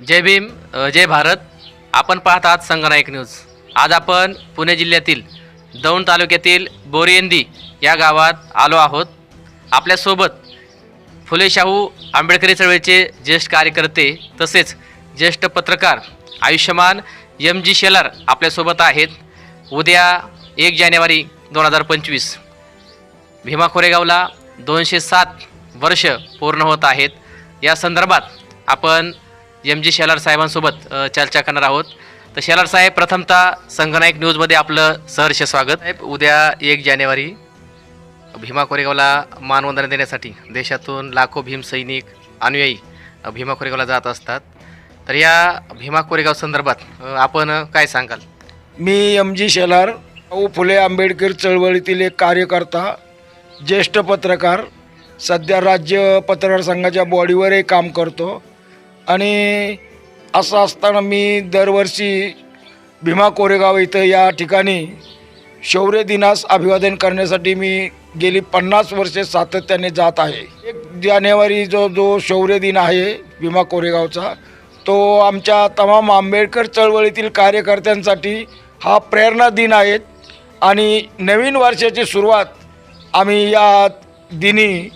जय भीम जय भारत. आपण पाहत आहात संगनायक न्यूज. आज आपण पुणे जिल्ह्यातील दौंड तालुक्यातील बोरियंदी या गावात आलो आहोत. आपल्यासोबत फुले शाहू आंबेडकरी चळवळीचे ज्येष्ठ कार्यकर्ते तसेच ज्येष्ठ पत्रकार आयुष्यमान एम जी शेलार आपल्यासोबत आहेत. उद्या एक जानेवारी दोन हजार पंचवीस. भीमा कोरेगावला दोनशे सात वर्ष पूर्ण होत आहेत. या संदर्भात आपण एम जी शेलार साहेबांसोबत चर्चा करणार आहोत. तर शेलार साहेब प्रथमतः संगनायक न्यूजमध्ये आपलं सहर्ष स्वागत. साहेब उद्या एक जानेवारी भीमा कोरेगावला मानवंदना देण्यासाठी देशातून लाखो भीम सैनिक अनुयायी भीमा कोरेगावला जात असतात. तर या भीमा कोरेगाव संदर्भात आपण काय सांगाल? मी एम जी शेलार भाऊ फुले आंबेडकर चळवळीतील एक कार्यकर्ता ज्येष्ठ पत्रकार सध्या राज्य पत्रकार संघाच्या बॉडीवरही काम करतो. आणि असं असताना मी दरवर्षी भीमा कोरेगाव इथं या ठिकाणी शौर्य दिनास अभिवादन करण्यासाठी मी गेली पन्नास वर्षे सातत्याने जात आहे. एक जानेवारी जो जो शौर्य दिन आहे भीमा कोरेगावचा तो आमच्या तमाम आंबेडकर चळवळीतील कार्यकर्त्यांसाठी हा प्रेरणा दिन आहे. आणि नवीन वर्षाची सुरुवात आम्ही या दिनी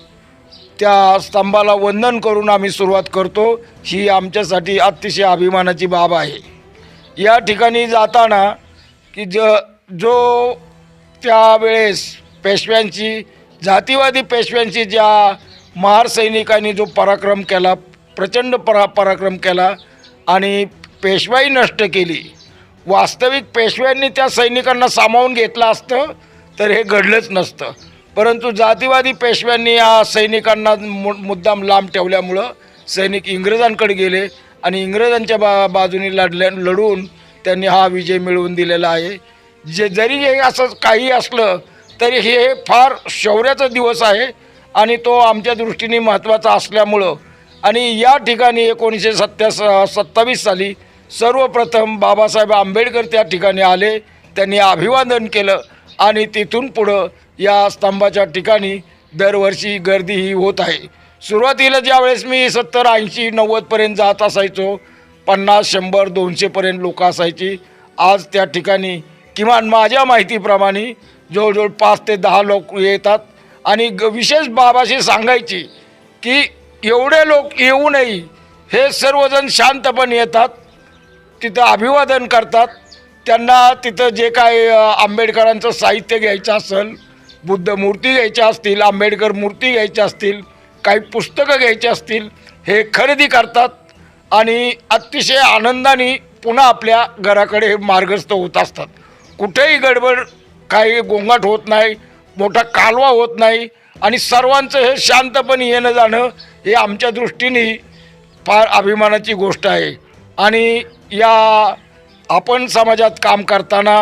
त्या स्तंभाला वंदन करून आम्ही सुरुवात करतो. ही आमच्यासाठी अतिशय अभिमानाची बाब आहे. या ठिकाणी जाताना की ज जो त्यावेळेस पेशव्यांची जातीवादी पेशव्यांची ज्या महार सैनिकांनी जो पराक्रम केला प्रचंड परा पराक्रम केला आणि पेशवाई नष्ट केली. वास्तविक पेशव्यांनी त्या सैनिकांना सामावून घेतलं असतं तर हे घडलंच नसतं. परंतु जातीवादी पेशव्यांनी या सैनिकांना मु मुद्दाम लांब ठेवल्यामुळं सैनिक इंग्रजांकडे गेले आणि इंग्रजांच्या बा बाजूने लढल्या लढून त्यांनी हा विजय मिळवून दिलेला आहे. जे जरी हे असं काही असलं तरी हे फार शौर्याचा दिवस आहे आणि तो आमच्या दृष्टीने महत्त्वाचा असल्यामुळं आणि या ठिकाणी एकोणीसशे सत्या सत्तावीस साली सर्वप्रथम बाबासाहेब आंबेडकर त्या ठिकाणी आले. त्यांनी अभिवादन केलं. आणि तिथून पुढं या स्तंभाच्या ठिकाणी दरवर्षी गर्दी ही होत आहे. सुरुवातीला ज्यावेळेस मी सत्तर ऐंशी नव्वदपर्यंत जात असायचो पन्नास शंभर दोनशेपर्यंत लोक असायची. आज त्या ठिकाणी किमान माझ्या माहितीप्रमाणे जवळजवळ पाच ते दहा लोक येतात. आणि ग विशेष बाबाशी सांगायची की एवढे लोक येऊ नये हे सर्वजण शांतपणे येतात तिथं अभिवादन करतात. त्यांना तिथं जे काय आंबेडकरांचं साहित्य घ्यायचं असेल बुद्ध मूर्ती घ्यायच्या असतील आंबेडकर मूर्ती घ्यायच्या असतील काही पुस्तकं घ्यायची असतील हे खरेदी करतात आणि अतिशय आनंदाने पुन्हा आपल्या घराकडे मार्गस्थ होत असतात. कुठेही गडबड काही गोंगाट होत नाही मोठा कालवा होत नाही आणि सर्वांचं हे शांतपणे येणं जाणं हे आमच्या दृष्टीने फार अभिमानाची गोष्ट आहे. आणि या आपण समाजात काम करताना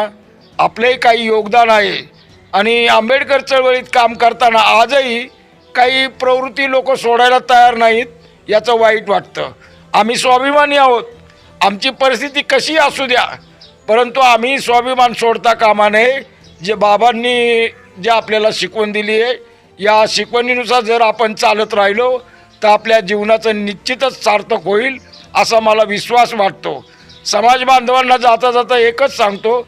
आपलंही काही योगदान आहे आणि आंबेडकर चळवळीत काम करताना आजही काही प्रवृत्ती लोक सोडायला तयार नाहीत याचं वाईट वाटतं. आम्ही स्वाभिमानी आहोत. आमची परिस्थिती कशी असू द्या? परंतु आम्ही स्वाभिमान सोडता कामा नये जे बाबांनी जे आपल्याला शिकवण दिली आहे या शिकवणीनुसार जर आपण चालत राहिलो तर आपल्या जीवनाचं निश्चितच सार्थक होईल असा मला विश्वास वाटतो. समाज बांधवांना जाता जाता एकच सांगतो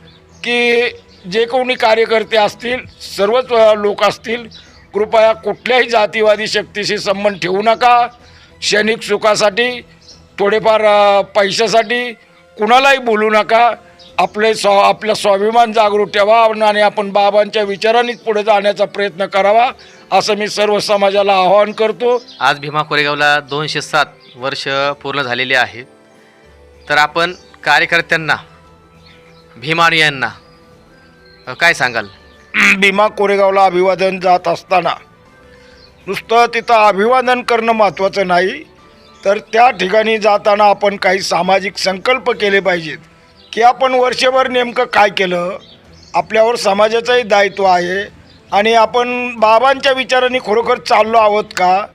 की जे कोणी कार्यकर्ते असतील सर्वच लोक असतील कृपया कुठल्याही जातीवादी शक्तीशी संबंध ठेवू नका. क्षणिक सुखासाठी थोडेफार पैशासाठी कुणालाही बोलू नका. आपले स्व आपला स्वाभिमान जागृत ठेवा आणि आपण बाबांच्या विचारांनीच पुढे जाण्याचा प्रयत्न करावा असं मी सर्व समाजाला आवाहन करतो. आज भीमा कोरेगावला दोनशे सात वर्ष पूर्ण झालेले आहे. तर आपण कार्यकर्त्यांना भीमानुयांना अ, काय सांगाल? भीमा कोरेगावला अभिवादन जात असताना नुसतं तिथं अभिवादन करणं महत्त्वाचं नाही तर त्या ठिकाणी जाताना आपण काही सामाजिक संकल्प केले पाहिजेत की आपण वर्षभर नेमकं काय केलं आपल्यावर समाजाचंही दायित्व आहे आणि आपण बाबांच्या विचारांनी खरोखर चाललो आहोत का?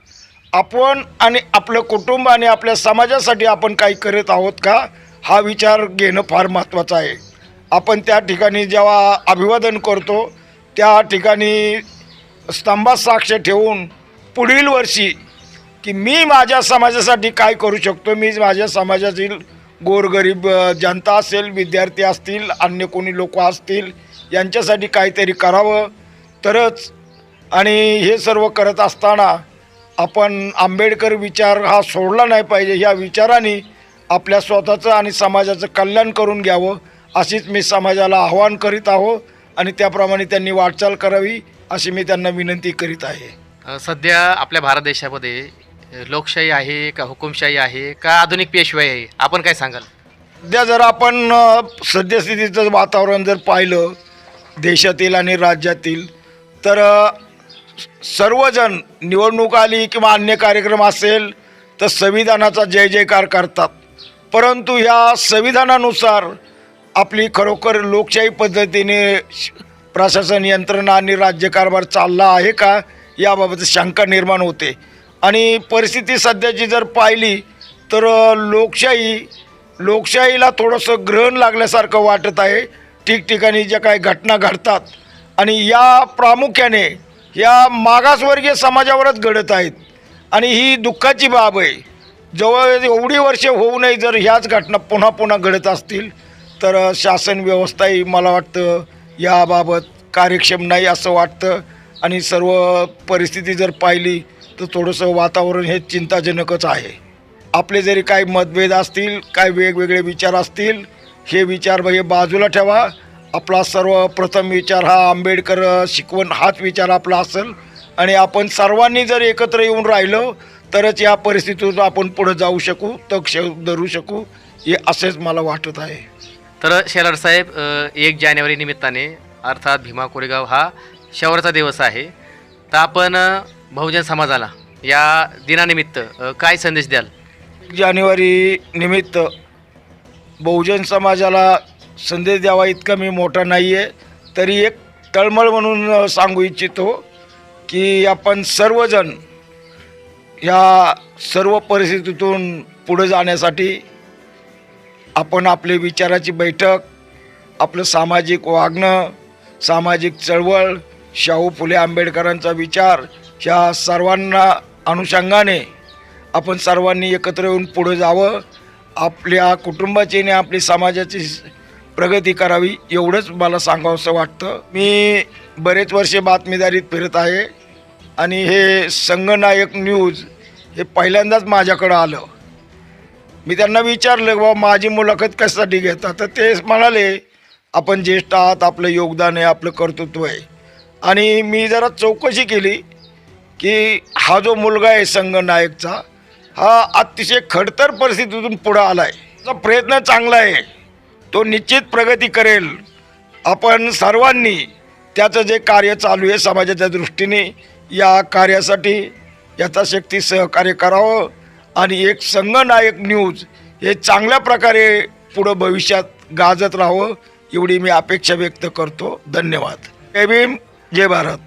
आपण आणि आपलं कुटुंब आणि आपल्या समाजासाठी आपण काही करत आहोत का? हा विचार घेणं फार महत्त्वाचं आहे. आपण त्या ठिकाणी जेव्हा अभिवादन करतो त्या ठिकाणी स्तंभात साक्ष ठेवून पुढील वर्षी की मी माझ्या समाजासाठी काय करू शकतो? मी माझ्या समाजातील गोरगरीब जनता असेल विद्यार्थी असतील अन्य कोणी लोक असतील यांच्यासाठी काहीतरी करावं. तरच आणि हे सर्व करत असताना आपण आंबेडकर विचार हा सोडला नाही पाहिजे. ह्या विचाराने आपल्या स्वतःचं आणि समाजाचं कल्याण करून घ्यावं अशीच मी समाजाला आवाहन करीत आहो आणि त्याप्रमाणे त्यांनी वाटचाल करावी अशी मी त्यांना विनंती करीत आहे. सध्या आपल्या भारत देशामध्ये लोकशाही आहे का हुकुमशाही आहे का आधुनिक पेशवाई आहे? आपण काय सांगाल? सध्या जर आपण सद्यस्थितीचं वातावरण जर पाहिलं देशातील आणि राज्यातील तर सर्वजण निवडणूक आली किंवा अन्य कार्यक्रम असेल तर संविधानाचा जय जयकार करतात. परंतु ह्या संविधानानुसार आपली खरोखर लोकशाही पद्धतीने श- प्रशासन यंत्रणा आणि राज्यकारभार चालला आहे का याबाबत शंका निर्माण होते. आणि परिस्थिती सध्याची जर पाहिली तर लोकशाही लोकशाहीला थोडंसं ग्रहण लागल्यासारखं वाटत आहे. ठिकठिकाणी ज्या काही घटना घडतात आणि या प्रामुख्याने या मागासवर्गीय समाजावरच घडत आहेत. आणि ही दुःखाची बाब आहे. जवळ एवढी वर्षे होऊ नये जर ह्याच घटना पुन्हा पुन्हा घडत असतील तर शासन व्यवस्थाही मला वाटतं याबाबत कार्यक्षम नाही असं वाटतं. आणि सर्व परिस्थिती जर पाहिली तर थोडंसं वातावरण हे चिंताजनकच आहे. आपले जरी काही मतभेद असतील काय वेगवेगळे विचार असतील हे विचार हे बाजूला ठेवा. आपला सर्वप्रथम विचार हा आंबेडकर शिकवण हाच विचार आपला असेल. आणि आपण सर्वांनी जर एकत्र येऊन राहिलो तरच या परिस्थितीतून आपण पुढे जाऊ शकू शे धरू शकू हे असेच मला वाटत आहे. तर शेलार साहेब एक जानेवारी निमित्ताने अर्थात भीमा कोरेगाव हा शौर्याचा दिवस आहे. तर आपण बहुजन समाजाला या दिनानिमित्त काय संदेश द्याल? जानेवारी निमित्त बहुजन समाजाला संदेश द्यावा इतका मी मोठा नाही आहे तरी एक तळमळ म्हणून सांगू इच्छितो की आपण सर्वजण ह्या सर्व परिस्थितीतून पुढे जाण्यासाठी आपण आपले विचाराची बैठक आपलं सामाजिक वागणं सामाजिक चळवळ शाहू फुले आंबेडकरांचा विचार ह्या सर्वांना अनुषंगाने आपण सर्वांनी एकत्र येऊन पुढे जावं. आपल्या कुटुंबाची आणि आपली समाजाची प्रगती करावी एवढंच मला सांगावंसं वाटतं. मी बरेच वर्षे बातमीदारीत फिरत आहे आणि हे संगनायक न्यूज हे पहिल्यांदाच माझ्याकडं आलं. मी त्यांना विचारलं बाबा माझी मुलाखत कशासाठी घेता? तर ते म्हणाले आपण ज्येष्ठ आहात आपलं योगदान आहे आपलं कर्तृत्व आहे. आणि मी जरा चौकशी केली की हा जो मुलगा आहे संघनायकचा हा अतिशय खडतर परिस्थितीतून पुढं आला आहे प्रयत्न चांगला आहे. तो निश्चित प्रगती करेल. आपण सर्वांनी त्याचं जे कार्य चालू आहे समाजाच्या दृष्टीने या कार्यासाठी यथाशक्ती सहकार्य करावं आणि एक संघनायक न्यूज हे चांगल्या प्रकारे पुढं भविष्यात गाजत राहावं एवढी मी अपेक्षा व्यक्त करतो. धन्यवाद. जय भीम जय भारत.